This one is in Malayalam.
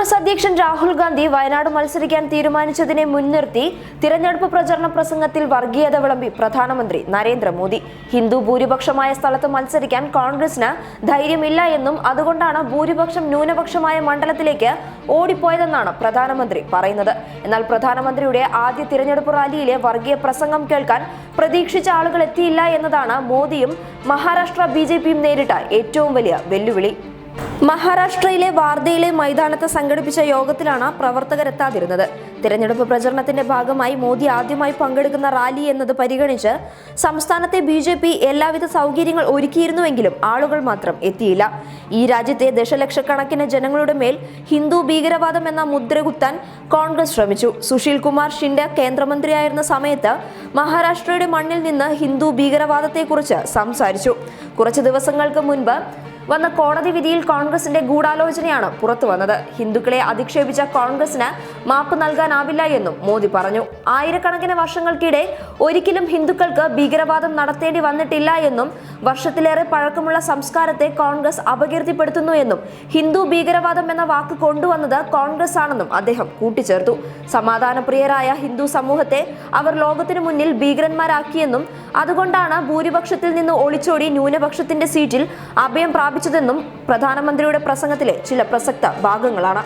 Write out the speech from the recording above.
കോൺഗ്രസ് അധ്യക്ഷൻ രാഹുൽ ഗാന്ധി വയനാട് മത്സരിക്കാൻ തീരുമാനിച്ചതിനെ മുൻനിർത്തി തിരഞ്ഞെടുപ്പ് പ്രചരണ പ്രസംഗത്തിൽ വർഗീയത വിളമ്പി പ്രധാനമന്ത്രി നരേന്ദ്രമോദി. ഹിന്ദു ഭൂരിപക്ഷമായ സ്ഥലത്ത് മത്സരിക്കാൻ കോൺഗ്രസിന് ധൈര്യമില്ല എന്നും അതുകൊണ്ടാണ് ഭൂരിപക്ഷം ന്യൂനപക്ഷമായ മണ്ഡലത്തിലേക്ക് ഓടിപ്പോയതെന്നാണ് പ്രധാനമന്ത്രി പറയുന്നത്. എന്നാൽ പ്രധാനമന്ത്രിയുടെ ആദ്യ തിരഞ്ഞെടുപ്പ് റാലിയിലെ വർഗീയ പ്രസംഗം കേൾക്കാൻ പ്രതീക്ഷിച്ച ആളുകൾ എത്തിയില്ല എന്നതാണ് മോദിയും മഹാരാഷ്ട്ര ബി നേരിട്ട ഏറ്റവും വലിയ വെല്ലുവിളി. മഹാരാഷ്ട്രയിലെ വാർധയിലെ മൈതാനത്ത് സംഘടിപ്പിച്ച യോഗത്തിലാണ് പ്രവർത്തകരെത്താതിരുന്നത്. തിരഞ്ഞെടുപ്പ് പ്രചരണത്തിന്റെ ഭാഗമായി മോദി ആദ്യമായി പങ്കെടുക്കുന്ന റാലി എന്നത് പരിഗണിച്ച് സംസ്ഥാനത്തെ ബി ജെ പി എല്ലാവിധ സൗകര്യങ്ങൾ ഒരുക്കിയിരുന്നുവെങ്കിലും ആളുകൾ മാത്രം എത്തിയില്ല. ഈ രാജ്യത്തെ ദശലക്ഷക്കണക്കിന് ജനങ്ങളുടെ മേൽ ഹിന്ദു ഭീകരവാദം എന്ന മുദ്രകുത്താൻ കോൺഗ്രസ് ശ്രമിച്ചു. സുശീൽ കുമാർ ഷിൻഡ കേന്ദ്രമന്ത്രിയായിരുന്ന സമയത്ത് മഹാരാഷ്ട്രയുടെ മണ്ണിൽ നിന്ന് ഹിന്ദു ഭീകരവാദത്തെക്കുറിച്ച് സംസാരിച്ചു. കുറച്ച് ദിവസങ്ങൾക്ക് മുൻപ് വന്ന കോടതി വിധിയിൽ കോൺഗ്രസിന്റെ ഗൂഢാലോചനയാണ് പുറത്തു വന്നത്. ഹിന്ദുക്കളെ അധിക്ഷേപിച്ച കോൺഗ്രസിന് മാപ്പ് നൽകാനാവില്ല എന്നും മോദി പറഞ്ഞു. ആയിരക്കണക്കിന് വർഷങ്ങൾക്കിടെ ഒരിക്കലും ഹിന്ദുക്കൾക്ക് ഭീകരവാദം നടത്തേണ്ടി വന്നിട്ടില്ല എന്നും വർഷത്തിലേറെ പഴക്കമുള്ള സംസ്കാരത്തെ കോൺഗ്രസ് അപകീർത്തിപ്പെടുത്തുന്നു എന്നും ഹിന്ദു ഭീകരവാദം എന്ന വാക്ക് കൊണ്ടുവന്നത് കോൺഗ്രസ് ആണെന്നും അദ്ദേഹം കൂട്ടിച്ചേർത്തു. സമാധാനപ്രിയരായ ഹിന്ദു സമൂഹത്തെ അവർ ലോകത്തിനു മുന്നിൽ ഭീകരന്മാരാക്കിയെന്നും അതുകൊണ്ടാണ് ഭൂരിപക്ഷത്തിൽ നിന്ന് ഒളിച്ചോടി ന്യൂനപക്ഷത്തിന്റെ സീറ്റിൽ അഭയം പ്രാപിച്ചതെന്നും പ്രധാനമന്ത്രിയുടെ പ്രസംഗത്തിലെ ചില പ്രസക്ത ഭാഗങ്ങളാണ്.